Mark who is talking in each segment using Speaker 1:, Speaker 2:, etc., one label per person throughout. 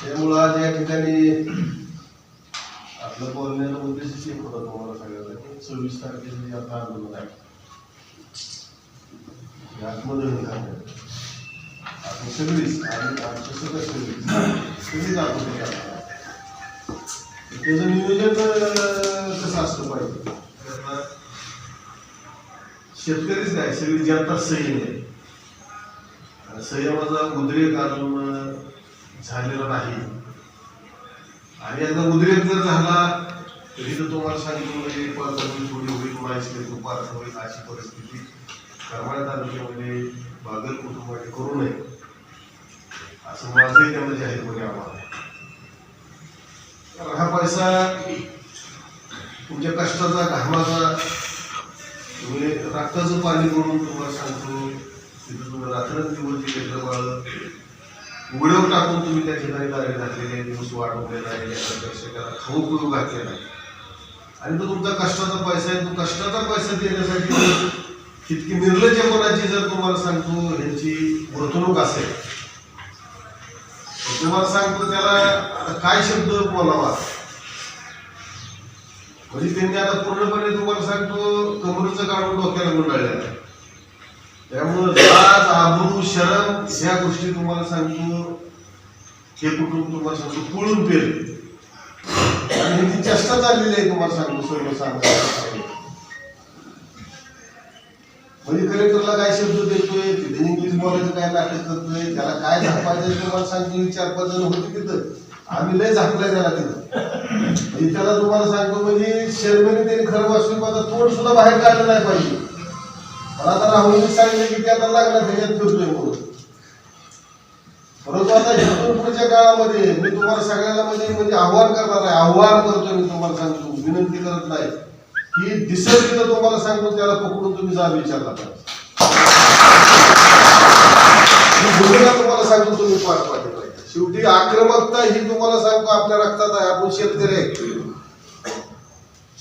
Speaker 1: त्यामुळं आज या ठिकाणी आपलं बोलण्याचा उद्देश एक होता तुम्हाला सगळ्यांना की सव्वीस तारखेचं जे आपलं आंदोलन आहे झालं. आपण सगळीच आणि सगळं सगळीच सगळीच करणार. त्याचं नियोजन कसं असलं पाहिजे शेतकरीच नाही सगळी जनता संयम आहे आणि संयमाचा उद्रेक अजून झालेला नाही. आणि आता उद्रेक जर झाला तरी तर तुम्हाला सांगितलं म्हणजे पाच होईल थोडी होईल माहिती दुपार होईल अशी परिस्थिती. करमाळ्या तालुक्यामध्ये बागल कुटुंबाने करू नये. असं माझंही त्यामध्ये जाहीरपणे आव्हान आहे हा पैसा तुमच्या कष्टाचा घामाचा तुम्ही रक्ताचं पाणी करून तुम्हाला सांगतो तिथं तुम्ही रात्रंदिवस जे बाळ उघड्यावर टाकून तुम्ही त्या ठिकाणी दारे घातलेले दिवस वाढवलेला आहे त्याला खाऊ करू घातलेला आहे आणि तो तुमचा कष्टाचा पैसा आहे तो कष्टाचा पैसा देण्यासाठी तितकी निर्लज्जपणाची जर तुम्हाला सांगतो ह्यांची वर्तणूक असेल. तर तुम्हाला सांगतो त्याला आता काय शब्द बोलावा? म्हणजे त्यांनी आता पूर्णपणे तुम्हाला सांगतो कमरेचं काढून डोक्याला गुंडाळलेलं आहे. त्यामुळं लाज आबरू शरम ह्या गोष्टी तुम्हाला सांगतो. हे कुटुंब तुम्हाला सांगतो? पुळून पेल आणि ती चेष्टा चाललेली आहे तुम्हाला सांगतो सर्व सांगा म्हणजे कलेक्टरला काय शब्द देतोय? तिथे इंग्लिश बोलायचं काय नाटक करतोय? त्याला काय झापायचं तुम्हाला सांगतो चार पाच जण होते तिथं. आम्ही लय झापलंय त्याला तिथं. म्हणजे त्याला तुम्हाला सांगतो म्हणजे शर्मनी त्यांनी खरं वाचून माझा तोंड सुद्धा बाहेर काढलं नाही पाहिजे. आता राहुलने सांगितलं की ते आता लागणार त्याच्यात फिरतोय म्हणून. परंतु आता इथून पुढच्या काळामध्ये मी तुम्हाला सगळ्याला म्हणजे म्हणजे आव्हान करणार आहे आव्हान करतोय मी तुम्हाला सांगतो विनंती करत नाही. की दिसत तिथं तुम्हाला सांगतो त्याला पकडून तुम्ही जा विचारला पाहिजे भूमिका तुम्हाला सांगतो तुम्ही पार पाडली पाहिजे शेवटी आक्रमकता ही तुम्हाला सांगतो आपल्या रक्तात आहे आपण शेतकरी आहे.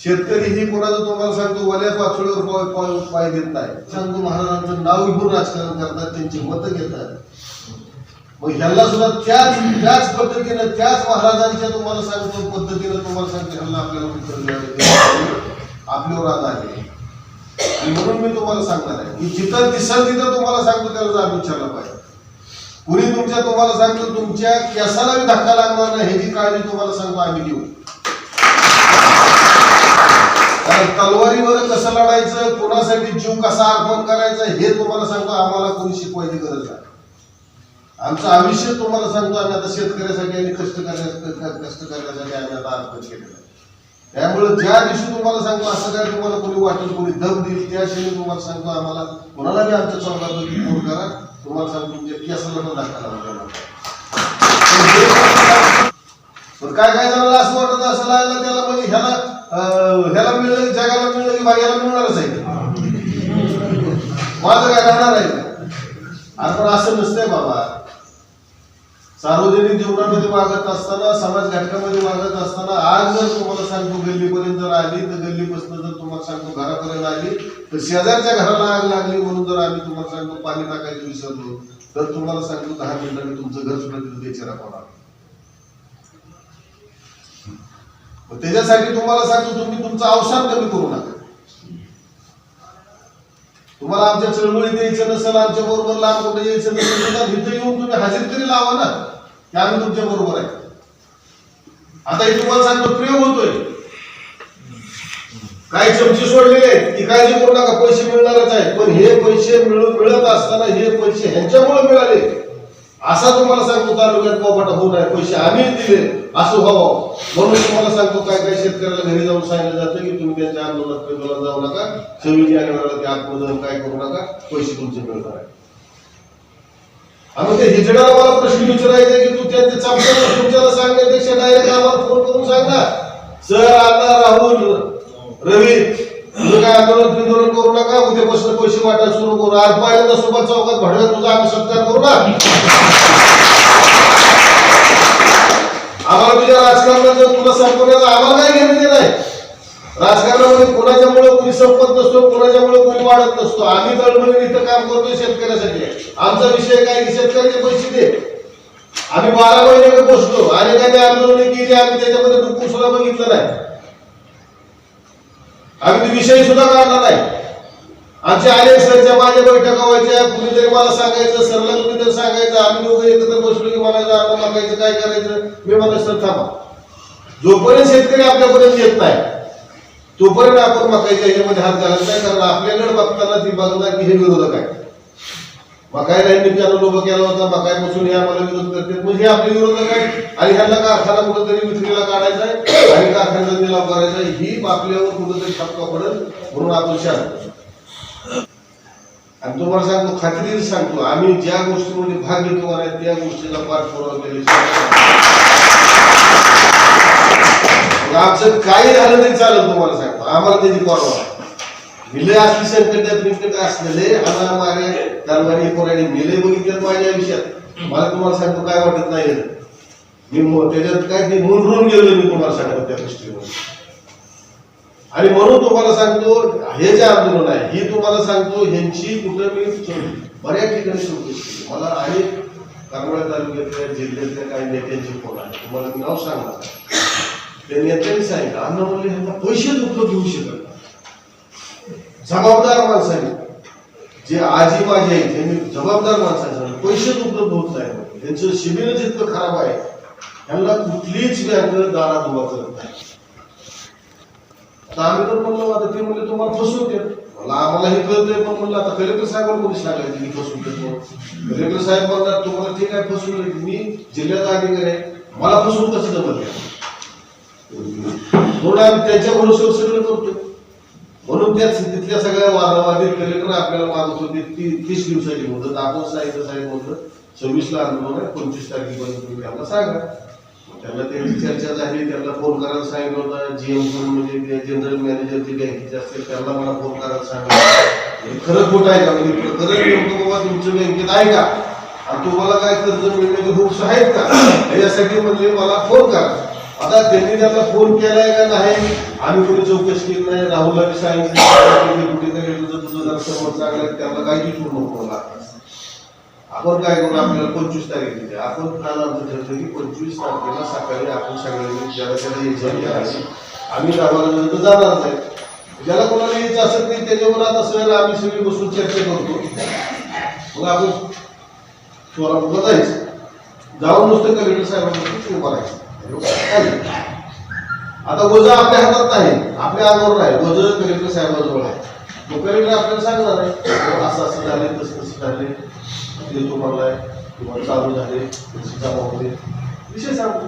Speaker 1: शेतकरी ही कोणाचं तुम्हाला सांगतो वल्या पाचोळीवर पाय पाय पाय देत नाही सांगतो महाराजांचं नाव घेऊन राजकारण करतात त्यांची मतं घेतात. मग ह्याला सुद्धा त्याच त्याच पद्धतीनं त्याच महाराजांच्या तुम्हाला सांगतो पद्धतीनं तुम्हाला सांगतो ह्याला आपल्याला उत्तर आपल्यावर आता आहे. आणि म्हणून मी तुम्हाला सांगणार आहे की जिथं दिसल तिथं तुम्हाला सांगतो त्याला जाब विचारला पाहिजे. कुणी तुमच्या तुम्हाला सांगतो तुमच्या केसाला धक्का लागणार नाही ह्याची काळजी तुम्हाला सांगतो आम्ही घेऊ. कारण तलवारीवर कसं लढायचं कोणासाठी जीव कसा अर्पण करायचा हे तुम्हाला सांगतो आम्हाला कोणी शिकवायची गरज नाही. आमचं आयुष्य तुम्हाला सांगतो आम्ही आता शेतकऱ्यासाठी आणि कष्ट करण्या कष्ट करण्यासाठी आम्ही आता अर्पण केलेलं आहे. त्यामुळे ज्या दिवशी तुम्हाला सांगतो असं काय तुम्हाला कोणी वाटेल कोणी दम देईल त्या क्षणी तुम्हाला सांगतो आम्हाला कोणाला बी आमच्या चौकात फोन करा तुम्हाला सांगतो तुमच्या केसाला पण दाखला पण काय काय झालं असं वाटत असं लागलं त्याला म्हणजे ह्याला ह्याला मिळलं जगाला मिळलं की बाह्याला मिळणारच आहे. माझं काय राहणार आहे? का? पण असं नसतंय बाबा. सार्वजनिक जीवनामध्ये वागत असताना समाज घटकामध्ये वागत असताना आज जर तुम्हाला सांगतो गल्लीपर्यंत जर आली तर गल्लीपासून जर तुम्हाला सांगतो घरापर्यंत आली तर शेजारच्या घराला आग लागली म्हणून जर आम्ही तुम्हाला सांगतो पाणी टाकायचं विसरलो तर तुम्हाला सांगतो दहा मिनिटांनी तुमचं घर सुद्धा तिथे बेचेरा होणार मग त्याच्यासाठी तुम्हाला सांगतो तुम्ही तुमचं अवसान कमी करू नका. तुम्हाला आमच्या चळवळीत यायचं नसेल आमच्या बरोबर लांब कुठे यायचं नसेल तर इथं येऊन तुम्ही हजेरी तरी लावा ना. की आम्ही तुमच्या बरोबर आहे. आता हे तुम्हाला सांगतो प्रेम होतोय. काही चमचे सोडलेले आहेत की काळजी करू नका पैसे मिळणारच आहेत. पण हे पैसे मिळत असताना हे पैसे ह्यांच्यामुळे मिळाले. असा तुम्हाला सांगतो तालुक्यात पोपाटा होऊ नये पैसे आम्ही दिले. असं व्हावं म्हणून तुम्हाला सांगतो काय काय शेतकऱ्याला घरी जाऊन सांगितलं जातं की तुम्ही त्यांच्या आंदोलनात पेंडोलात जाऊ नका. सव्वीस जानेवारीला ते आत्मदहन काय करू नका. पैसे तुमचे मिळणार आहे आम्ही ते हिजडाला मला प्रश्न विचारायचा की तू त्यांचे चमच्याला तुमच्याला सांगण्यापेक्षा डायरेक्ट आम्हाला फोन करून सांगा. सर आता राहुल रवी तुझं काय आंदोलन बिंदोलन करू नका उद्यापासून पैसे वाटायला सुरू करू. आज पहिल्यांदा सोबत चौकात भडव्यात तुझा आम्ही सत्कार करू ना. आम्हाला तुझ्या राजकारणात जर तुला संपवण्याचं आम्हाला काही घेणं देणं नाही राजकारणामध्ये कोणाच्यामुळे कोणी संपत नसतो कोणाच्यामुळे कोणी वाढत नसतो. आम्ही तळमळीने इथं काम करतोय शेतकऱ्यासाठी. आमचा विषय काय? की शेतकऱ्याचे पैसे दे. आम्ही बारा महिने काय त्या आंदोलन केली आम्ही त्याच्यामध्ये डुकून सुद्धा बघितलं नाही. अगदी विषय सुद्धा काढला नाही. आमच्या आले सरच्या माझ्या बैठका व्हायच्या कुणीतरी मला सांगायचं सरला कुणीतरी सांगायचं आम्ही दोघं एकत्र बसलो की मला आपण मागायचं काय करायचं? मी मला सर थांबा. जोपर्यंत शेतकरी आपल्यापर्यंत येत नाही तोपर्यंत आपण मकायच्या याच्यामध्ये हात घालत नाही कारण आपल्याकडे बघताना ती बघणार की हे विरोधक आहे. मकाई लाईन त्याला लोक केला होता मकाई पासून हे आम्हाला विरोध करते मग हे आपले विरोधक आहेत. आणि ह्यांना कारखाना कुठंतरी विक्रीला काढायचा आहे आणि कारखान्याचा निलाव करायचा आहे. ही आपल्यावर कुठंतरी ठपका पडेल म्हणून आपण शांत आणि तुम्हाला सांगतो खात्रीने सांगतो आम्ही ज्या गोष्टीमध्ये भाग घेतो का त्या गोष्टीला पाठपुरावा केली आमचं काही झालं तरी चालेल तुम्हाला सांगतो. आम्हाला त्याची परवा मिले असली संकट बिकट असलेले आम्हाला मागे दरबारी कोणाने मिले बघितले माझ्या आयुष्यात. मला तुम्हाला सांगतो काय वाटत नाही मी त्याच्यात काय ते मुंडरून गेलो मी तुम्हाला सांगतो त्या गोष्टीवर आणि म्हणून तुम्हाला सांगतो हे जे आंदोलन आहे ही तुम्हाला सांगतो ह्यांची कुठं मी बऱ्याच ठिकाणी चौकशी केली मला अनेक करमाळा तालुक्यातल्या जिल्ह्यातल्या काही नेत्यांची फोन आहे तुम्हाला मी नाव सांगणार त्या नेत्यांनी सांगितलं अन्न म्हणले ह्यांना पैसेच उपलब्ध होऊ शकत नाही. जबाबदार माणसाने. जे आजी माझे आहेत त्यांनी जबाबदार माणसाने पैसेच उपलब्ध होत नाही. त्यांचं शिबिर जितकं खराब आहे त्यांना कुठलीच बँक दारात उभा करत नाही. आम्ही तर म्हणलो आता ते म्हणले तुम्हाला फसवून देत. मला आम्हाला हे कळतंय पण म्हणलं आता कलेक्टर साहेबांना कोणी सांगायचं मी फसवून म्हणून. कलेक्टर साहेब म्हणतात तुम्हाला ते काय फसवून देत. मी जिल्ह्यात अधिकारी आहे. मला फसवून कसं जमत नाही? म्हणून आम्ही त्यांच्या भरोश्यावर सगळं करतो म्हणून त्याच तिथल्या सगळ्या वादावादी कलेक्टर आपल्याला मागत होते. ती तीस दिवसाची मुदत आपण सांगितलं साहेब सव्वीस सव्वीसला आंदोलन आहे. पंचवीस तारखेपर्यंत तुम्ही त्यांना सांगा. त्यांना त्यांची चर्चा झाली. त्यांना फोन करायला सांगितलं होतं. जीएम म्हणजे जनरल मॅनेजर जे बँकेचे असतील त्यांना मला फोन करायला सांगितलं हे खरं आहे का? म्हणजे खरंच नेमकं बाबा तुमच्या बँकेत आहे का? आणि तुम्हाला काय कर्ज मिळण्याचे हुक्स आहेत का? यासाठी म्हणजे मला फोन करा. आता त्यांनी त्यांना फोन केलाय का नाही? आम्ही कुठे चौकशी केली नाही? राहुलला मी सांगितलं कुठेतरी तुझं तुझं जर समोर चांगलं आहे, त्यांना काही विचारू नको मला. आपण काय करू? आपल्याला पंचवीस तारीख दिली आपण काल आमचं ठरलं की पंचवीस तारखेला सकाळी आपण सगळ्यांनी ज्याला त्याला एक्झाम करायची आम्ही गावाला जाणार नाही. ज्याला कोणाला यायचं असेल नाही त्याच्यावर आता सर आम्ही सगळी बसून चर्चा करतो. मग आपण सोलापूरला जायचं. जाऊन नुसतं कलेक्टर साहेबांना उभा राहायचं. आता वज आपल्या हातात नाही. आपल्या अंगावर आहे वज कलेक्टर साहेबाजवळ आहे. तो कलेक्टर आपल्याला सांगणार आहे. हो, असं असं झाले तसं तसं झाले ते तुम्हाला तुम्हाला चालू झाले. पैसे जमा होते. विषय सांगतो.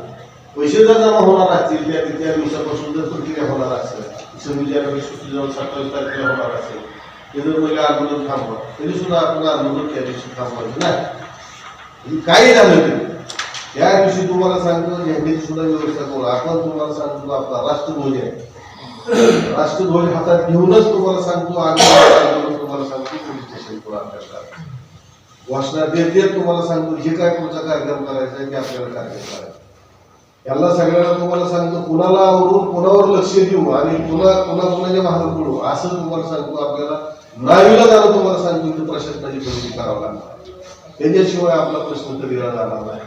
Speaker 1: पैसे जर जमा होणार असतील त्या त्या दिवसापासून जर प्रक्रिया होणार असेल सव्वीस सुट्टी जाऊन सत्तावीस तारखेला होणार असेल ते जर म्हणजे आंदोलन थांबवा तरी सुद्धा आपण आंदोलन त्या दिवशी थांबवायचं नाही. काही झालं तरी. त्या दिवशी तुम्हाला सांगतो झेंडीची सुद्धा व्यवस्था करू आपण तुम्हाला सांगतो आपला राष्ट्रध्वज आहे. राष्ट्रध्वज हातात घेऊनच तुम्हाला सांगतो आंदोलन तुम्हाला सांगतो पोलीस स्टेशन पुढे आपल्याला घोषणा देत देत तुम्हाला सांगतो जे काय पुढचा कार्यक्रम करायचा आहे ते आपल्याला कार्यक्रम करायचा याला सगळ्यांना तुम्हाला सांगतो कुणाला आवरून कुणावर लक्ष देऊ आणि कुणा कुणा कुणाच्या मागे पडू असं तुम्हाला सांगतो आपल्याला नावीला जाणं तुम्हाला सांगतो की प्रशासनाची परिस्थिती करावं लागणार. त्याच्याशिवाय आपला प्रश्न तरी जाणार नाही.